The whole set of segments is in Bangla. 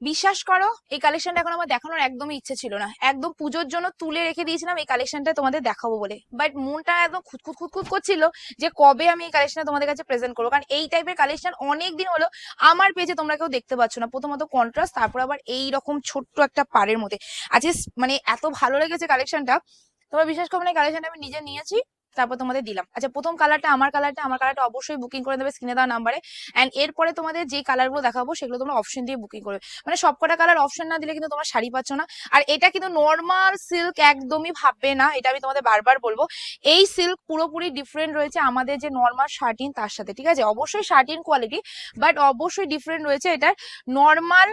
বিশ্বাস করো, এই কালেকশনটা এখন আমার দেখানোর একদমই ইচ্ছে ছিল না। একদম পুজোর জন্য তুলে রেখে দিয়েছিলাম এই কালেকশনটা তোমাদের দেখাবো বলে। বাট মনটা একদম খুঁতখুত খুঁতখুত করছিল যে কবে আমি এই কালেকশনটা তোমাদের কাছে প্রেজেন্ট করব। কারণ এই টাইপের কালেকশন অনেক দিন হলো আমার পেজে তোমরা কেউ দেখতে পাচ্ছ না। প্রথমত কন্ট্রাস্ট তারপর আবার এই রকম ছোট্ট একটা পাড়ের মধ্যে। আজকে স- মানে এত ভালো লেগেছে কালেকশনটা তোমরা বিশ্বাস করবে না কালেকশনটা আমি নিজে নিয়েছি। তারপর তোমাদের দিলাম। আচ্ছা প্রথম কালারটা আমার কালারটা আমার কালারটা অবশ্যই বুকিং করে দেবে স্ক্রিনে দেওয়া নাম্বারে অ্যান্ড এরপরে তোমাদের যে কালারগুলো দেখাবো, সেগুলো তোমরা অপশন দিয়ে বুকিং করবে মানে সবকটা কালার অপশন না দিলে কিন্তু তোমরা শাড়ি পাচ্ছ না। আর এটা কিন্তু নর্মাল সিল্ক একদমই ভাববে না, এটা আমি তোমাদের বারবার বলব। এই সিল্ক পুরোপুরি ডিফারেন্ট রয়েছে আমাদের যে নর্মাল শার্টিন তার সাথে, ঠিক আছে? অবশ্যই শার্টিন কোয়ালিটি বাট অবশ্যই ডিফারেন্ট রয়েছে এটার নর্মাল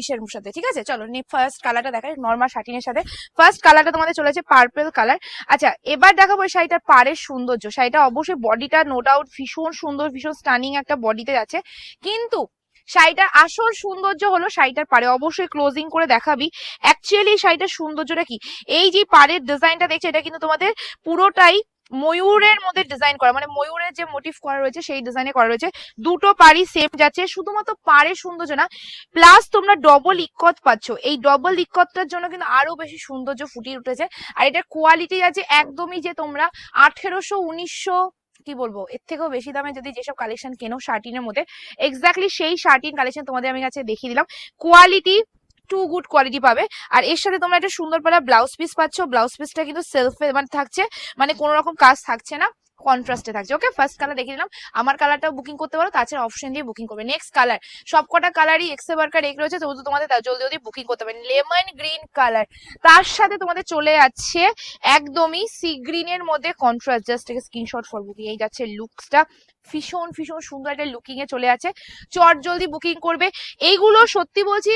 ইসের সাথে, ঠিক আছে? চলো ফার্স্ট কালারটা দেখাই নর্মাল শার্টিনের সাথে। ফার্স্ট কালারটা তোমাদের চলেছে পার্পেল কালার আচ্ছা এবার দেখাবো শাড়িটার পাড়ের সৌন্দর্য। শাড়িটা অবশ্যই বডিটা নো ডাউট ভীষণ সুন্দর, ভীষণ স্টানিং একটা বডিতে যাচ্ছে। কিন্তু শাড়িটার আসল সৌন্দর্য হলো শাড়িটার পাড়ে। অবশ্যই ক্লোজিং করে দেখাবি। অ্যাকচুয়ালি শাড়িটার সৌন্দর্যটা কি? এই যে পাড়ের ডিজাইনটা দেখছে, এটা কিন্তু তোমাদের পুরোটাই ময়ূরের মধ্যে ডিজাইন করা মানে ময়ূরের যে মোটিভ করা রয়েছে, সেই ডিজাইনে করা রয়েছে। দুটো পাড়ি সেম যাচ্ছে, শুধুমাত্র পাড়ের সৌন্দর্য না প্লাস তোমরা ডবল ইকত পাচ্ছ। এই ডবল ইকতটার জন্য কিন্তু আরও বেশি সৌন্দর্য ফুটিয়ে উঠেছে। আর এটার কোয়ালিটি আছে একদমই যে তোমরা আঠেরোশো, উনিশশো, কি বলব, এর থেকেও বেশি দামে যদি যেসব কালেকশন কেনো শার্টিনের মধ্যে এক্স্যাক্টলি সেই শার্টিন কালেকশন তোমাদের আমি কাছে দেখিয়ে দিলাম। কোয়ালিটি টু গুড কোয়ালিটি পাবে। আর এর সাথে তোমরা একটা সুন্দর পালা ব্লাউজ পিস পাচ্ছ। ব্লাউজ পিসটা কিন্তু সেলফে মানে থাকছে মানে কোনো রকম কাজ থাকছে না কন্ট্রাস্টে থাকছে। ওকে ফার্স্ট কালার দেখিয়ে দিলাম আমার কালারটাও বুকিং করতে পারো, তাছাড়া অপশন দিয়ে বুকিং করবে। নেক্সট কালার সবকটা কালারই এক্সে বার্কার এক রয়েছে, তো তোমাদের জলদি জলদি বুকিং করতে পারেন লেমন গ্রিন কালার তার সাথে তোমাদের চলে যাচ্ছে একদমই সি গ্রিনের মধ্যে কন্ট্রাস্ট জাস্ট থেকে স্ক্রিনশট ফর বুকিং এই যাচ্ছে লুকসটা ভীষণ ভীষণ সুন্দর একটা লুকিং এ চলে আছে চট জলদি বুকিং করবে। এইগুলো সত্যি বলছি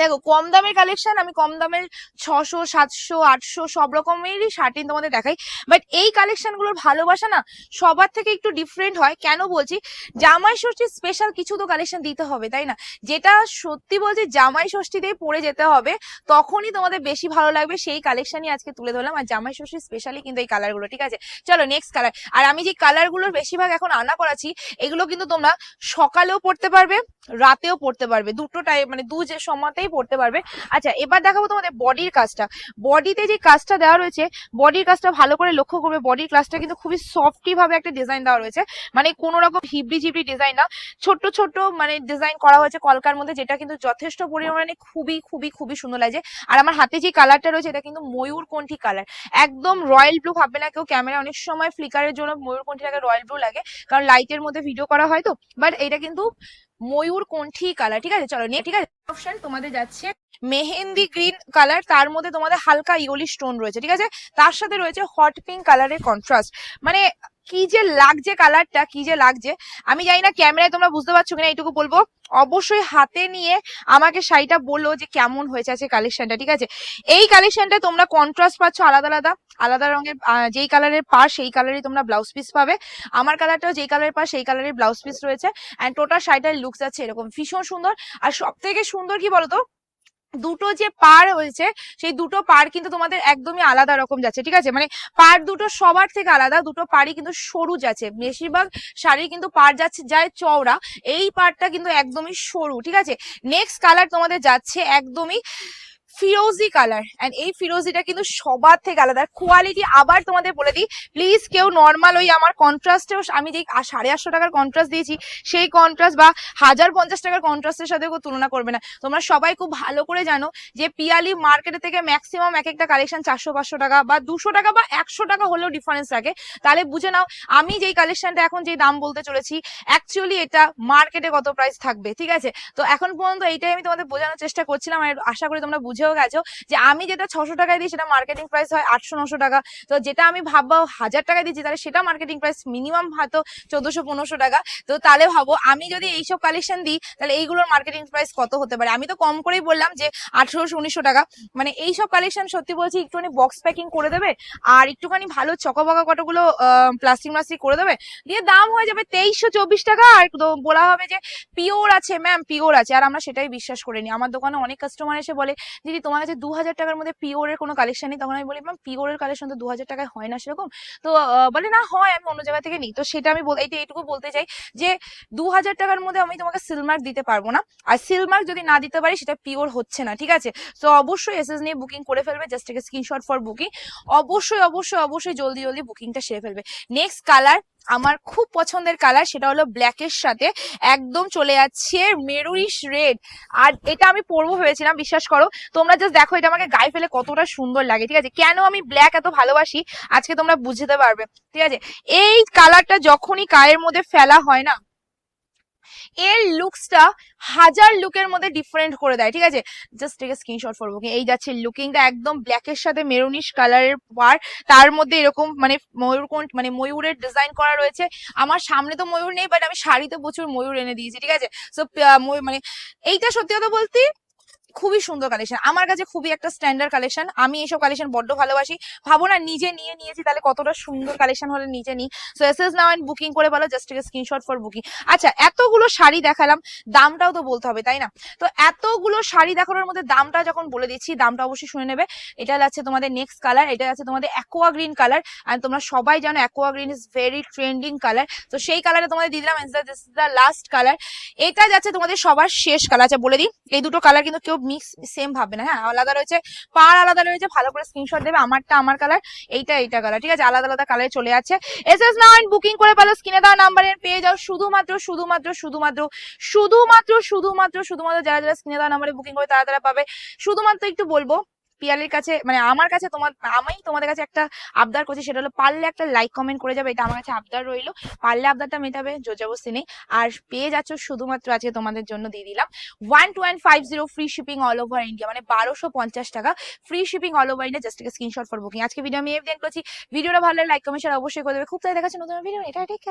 দেখো, কম দামের কালেকশন আমি কম দামের ছশো, সাতশো, আটশো সব রকমেরই শার্টিন তোমাদের দেখাই। বাট এই কালেকশনগুলোর ভালোবাসা না সবার থেকে একটু ডিফারেন্ট হয়। কেন বলছি? জামাই ষষ্ঠীর স্পেশাল কিছু তো কালেকশন দিতে হবে, তাই না? যেটা সত্যি বলছি, জামাই ষষ্ঠীতেই পরে যেতে হবে, তখনই তোমাদের বেশি ভালো লাগবে। সেই কালেকশনই আজকে তুলে ধরলাম। আর জামাই ষষ্ঠী স্পেশালি কিন্তু এই কালারগুলো ঠিক আছে? চলো নেক্সট কালার আর আমি যে কালারগুলোর বেশিরভাগ এখন আনা করাচ্ছি, এগুলো কিন্তু তোমরা সকালেও পড়তে পারবে, রাতেও পড়তে পারবে। দুটো টাইম মানে দু যে সময়তেই পড়তে পারবে। আচ্ছা এবার দেখাবো তোমাদের বডির কাজটা। বডিতে যে কাজটা দেওয়া রয়েছে বডির কাজটা ভালো করে লক্ষ্য করবে। বডির কাজটা কিন্তু খুবই সফটি ভাবে একটা ডিজাইন দেওয়া রয়েছে। মানে কোনো রকম হিবড়ি ঝিবড়ি ডিজাইন না। ছোট্ট ছোট্ট মানে ডিজাইন করা হয়েছে কলকার মধ্যে, যেটা কিন্তু যথেষ্ট পরিমাণে খুবই খুবই খুবই সুন্দর লাগছে। আর আমার হাতে যে কালারটা রয়েছে, এটা কিন্তু ময়ূর কণ্ঠী কালার একদম রয়্যাল ব্লু ভাববে না কেউ। ক্যামেরা অনেক সময় ফ্লিকারের জন্য ময়ূর কণ্ঠীটাকে রয়্যাল ব্লু লাগে। কারণ লাইটের মধ্যে ভিডিও করা হয় তো। বাট এটা কিন্তু ময়ূর কণ্ঠী কালার ঠিক আছে? চলো নিয়ে ঠিক আছে? অপশন তোমাদের যাচ্ছে মেহেন্দি গ্রিন কালার তার মধ্যে তোমাদের হালকা ইওলি স্টোন রয়েছে ঠিক আছে? তার সাথে রয়েছে হট পিঙ্ক কালারের কন্ট্রাস্ট মানে কি যে লাগছে কালারটা কি যে লাগছে? আমি জানি না ক্যামেরায় তোমরা বুঝতে পারছ কিনা, এইটুকু বলব। অবশ্যই হাতে নিয়ে আমাকে শাড়িটা বলল যে কেমন হয়েছে আছে কালেকশনটা ঠিক আছে? এই কালেকশনটা তোমরা কন্ট্রাস্ট পাচ্ছ আলাদা আলাদা আলাদা রঙের যেই কালারের পার সেই কালারই তোমরা ব্লাউজ পিস পাবে। আমার কালারটাও যেই কালারের পার সেই কালারের ব্লাউজ পিস রয়েছে। অ্যান্ড টোটাল শাড়িটার লুকস আছে এরকম। ভীষণ সুন্দর। আর সব থেকে সুন্দর কি বলতো? দুটো যে পার হয়েছে, সেই দুটো পার কিন্তু তোমাদের একদমই আলাদা রকম যাচ্ছে, ঠিক আছে? মানে পার দুটো সবার থেকে আলাদা, দুটো পারই কিন্তু সরু যাচ্ছে। বেশিরভাগ শাড়ি কিন্তু পার যাচ্ছে, যায় চওড়া, এই পারটা কিন্তু একদমই সরু, ঠিক আছে? নেক্সট কালার তোমাদের যাচ্ছে একদমই ফিরোজি কালার এন্ড এই ফিরোজিটা কিন্তু সবার থেকে আলাদা। কোয়ালিটি আবার তোমাদের বলে দিই প্লিজ কেউ নর্মাল ওই আমার কন্ট্রাস্টেও আমি যে সাড়ে আটশো টাকার কন্ট্রাস্ট দিয়েছি, সেই কন্ট্রাস্ট বা হাজার পঞ্চাশ টাকার কন্ট্রাস্টের সাথে তুলনা করবে না। তোমরা সবাই খুব ভালো করে জানো যে পিয়ালি মার্কেটে থেকে ম্যাক্সিমাম এক একটা কালেকশন চারশো, পাঁচশো টাকা বা দুশো টাকা বা একশো টাকা হলেও ডিফারেন্স থাকে। তাহলে বুঝে নাও, আমি যেই কালেকশনটা এখন যেই দাম বলতে চলেছি অ্যাকচুয়ালি এটা মার্কেটে কত প্রাইস থাকবে, ঠিক আছে? তো এখন পর্যন্ত এইটাই আমি তোমাদের বোঝানোর চেষ্টা করছিলাম, আর আশা করি তোমরা বুঝেও গেছো যে আমি যেটা ছশো টাকায় দিই সেটা মার্কেটিং প্রাইস হয় আটশো, নশো টাকা। তো যেটা আমি ভাববো হাজার টাকায় দিচ্ছি তাহলে সেটা মার্কেটিং প্রাইস মিনিমাম হয়তো চোদ্দশো, পনেরোশো টাকা। তো তাহলে ভাবো আমি যদি এইসব কালেকশন দিই তাহলে এইগুলোর মার্কেটিং প্রাইস কত হতে পারে? আমি তো কম করেই বললাম যে আঠারোশো, উনিশশো টাকা। মানে এইসব কালেকশন সত্যি বলছি একটুখানি বক্স প্যাকিং করে দেবে আর একটুখানি ভালো চকাবকা কতগুলো প্লাস্টিক মাস্টিক করে দেবে। দিয়ে দাম হয়ে যাবে তেইশশো, চব্বিশ টাকা। আর বলা হবে যে পিওর আছে ম্যাম পিওর আছে। আর আমরা সেটাই বিশ্বাস করে নিই আমার দোকানে অনেক কাস্টমার এসে বলে যে দিদি তোমার কাছে দু হাজার টাকার মধ্যে পিওরের কোনো কালেকশন নেই, তখন আমি বলি ম্যাম পিওরের কালেকশন তো দু হাজার টাকায় হয় না সেরকম? তো বলে, না, হয়, আমি অন্য জায়গা থেকে নিই। তো সেটা আমি এইটা, এইটুকু বলতে চাই যে দু হাজার টাকার মধ্যে আমি তোমাকে সিলমার্ক দিতে পারব না। আর সিলমার্ক যদি না দিতে পারি, সেটা পিওর হচ্ছে না, ঠিক আছে? তো অবশ্যই এসএস নিয়ে বুকিং করে ফেলবে জাস্ট থেকে স্ক্রিনশট ফর বুকিং অবশ্যই অবশ্যই অবশ্যই জলদি জলদি বুকিংটা সেরে ফেলবে। নেক্সট কালার আমার খুব পছন্দের কালার সেটা হলো ব্ল্যাকের সাথে একদম চলে যাচ্ছে মেরুইশ রেড আর এটা আমি পরবো ভেবেছিলাম, বিশ্বাস করো। তোমরা জাস্ট দেখো, এটা আমাকে গায়ে ফেলে কতটা সুন্দর লাগে, ঠিক আছে? কেন আমি ব্ল্যাক এত ভালোবাসি? আজকে তোমরা বুঝতে পারবে, ঠিক আছে? এই কালারটা যখনই গায়ের মধ্যে ফেলা হয় না এর লুকসটা হাজার লুকের মধ্যে ডিফারেন্ট করে দেয়, ঠিক আছে? জাস্ট থেকে স্ক্রিনশট করব এই যাচ্ছে লুকিংটা একদম ব্ল্যাকের সাথে মেরুনিশ কালারের পার তার মধ্যে এরকম মানে ময়ূর মানে ময়ূরের ডিজাইন করা রয়েছে। আমার সামনে তো ময়ূর নেই বাট আমি শাড়িতে প্রচুর ময়ূর এনে দিয়েছি, ঠিক আছে? সো মানে এইটা সত্যি কথা বলতে খুবই সুন্দর কালেকশন আমার কাছে খুবই একটা স্ট্যান্ডার্ড কালেকশন আমি এইসব কালেকশন বড্ড ভালোবাসি। ভাবো না, নিজে নিয়ে নিয়েছি, তাহলে কতটা সুন্দর কালেকশন হলে নিজে নিই। So S S now booking করে বলো জাস্ট থেকে স্ক্রিনশট ফর বুকিং আচ্ছা এতগুলো শাড়ি দেখালাম, দামটাও তো বলতে হবে, তাই না? তো এতগুলো শাড়ি দেখানোর মধ্যে দামটা যখন বলে দিচ্ছি, দামটা অবশ্যই শুনে নেবে। এটা আছে তোমাদের নেক্সট কালার এটা আছে তোমাদের অ্যাকোয়া গ্রিন কালার আর তোমরা সবাই জানো aqua green is very trending colour তো সেই কালারে তোমাদের দিয়ে দিলাম this is the last colour এটা যাচ্ছে তোমাদের সবার শেষ কালার আচ্ছা বলে দিই, এই দুটো কালার কিন্তু কেউ মিক্স সেম ভাববে না। হ্যাঁ আলাদা রয়েছে পার আলাদা রয়েছে, ভালো করে স্ক্রিনশট দেবে, আমারটা, আমার কালার এইটা এইটা কালার ঠিক আছে? আলাদা আলাদা কালারে চলে আছে এস এস নাইন বুকিং করে পেল স্ক্রিনে দেওয়া নাম্বারে পেয়ে যাও। শুধুমাত্র শুধুমাত্র শুধুমাত্র শুধুমাত্র শুধুমাত্র শুধুমাত্র যারা যারা স্ক্রিনে দেওয়া নাম্বারে বুকিং করে, তারা তারা পাবে। শুধুমাত্র একটু বলব পিয়ালির কাছে মানে আমার কাছে তোমার, আমি তোমাদের কাছে একটা আবদার করছি, সেটা হলো পারলে একটা লাইক কমেন্ট করে যাবে, এটা আমার কাছে আবদার রইল। পারলে আবদারটা মেটাবে জোরজবস্তি নেই। আর পেয়ে যাচ্ছ শুধুমাত্র আজকে তোমাদের জন্য দিয়ে দিলাম one two one five zero free shipping all over India মানে বারোশো পঞ্চাশ টাকা free shipping all over India just একটা স্ক্রিনশট ফর বুকিং আজকে ভিডিও আমি এফ করছি। ভিডিওটা ভালো লাইক কমেন্ট অবশ্যই করে দেবে। খুব তাই দেখাচ্ছে নতুন ভিডিও এটা ঠিক